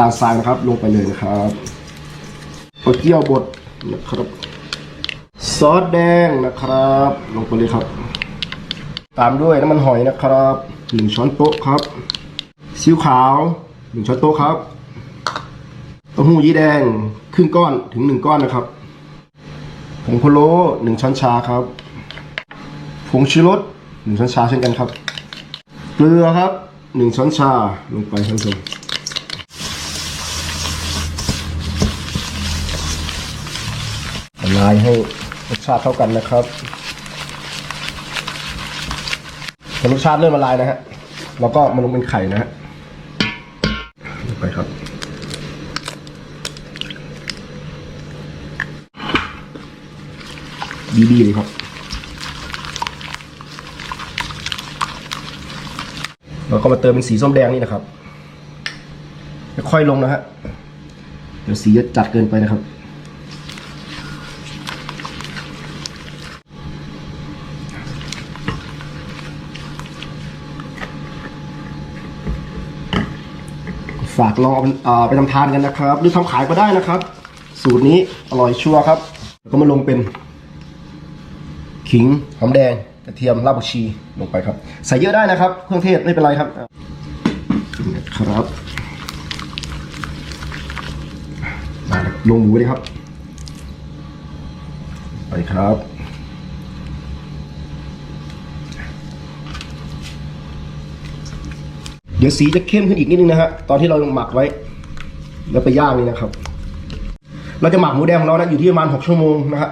ตาลทรายนะครับ ลงไปเลยนะครับเอาเจียวบดนะครับ ซอสแดงนะครับ ลงไปเลยครับ ตามด้วยน้ำมันหอยนะครับหนึ่งช้อนโต๊ะครับซีอิ๊วขาวหนึ่งช้อนโต๊ะครับเต้าหู้ยี้แดงครึ่งก้อนถึงหนึ่งก้อนนะครับผงพะโล้หนึ่งช้อนชาครับผงชูรสหนึ่งช้อนชาเช่นกันครับ เกลือครับหนึ่งช้อนชาลงไปท่านผู้ชม ลายให้รสชาติเท่ากันนะครับพอรสชาติเริ่มละลายนะฮะเราก็มาลงเป็นไข่นะฮะลงไปครับดีๆเลยครับแล้วก็มาเติมเป็นสีส้มแดงนี่นะครับค่อยๆลงนะฮะ เดี๋ยวสีจะจัดเกินไปนะครับ ฝากลองเอาไปทำทานกันนะครับ หรือทำขายก็ได้นะครับ สูตรนี้อร่อยชัวร์ครับ แล้วก็มาลงเป็น ขิงหอมแดงกระเทียมรากผักชีลงไปครับ ใส่เยอะได้นะครับ เครื่องเทศไม่เป็นไรครับครับมาครับลงหมูเลยครับ ไปครับ เดี๋ยวสีจะเข้มขึ้นอีกนิดนึงนะฮะตอนที่เราหมักไว้ แล้วไปย่างนี่นะครับ เราจะหมักหมูแดงของเรานะอยู่ที่ประมาณ 6 ชั่วโมงนะครับ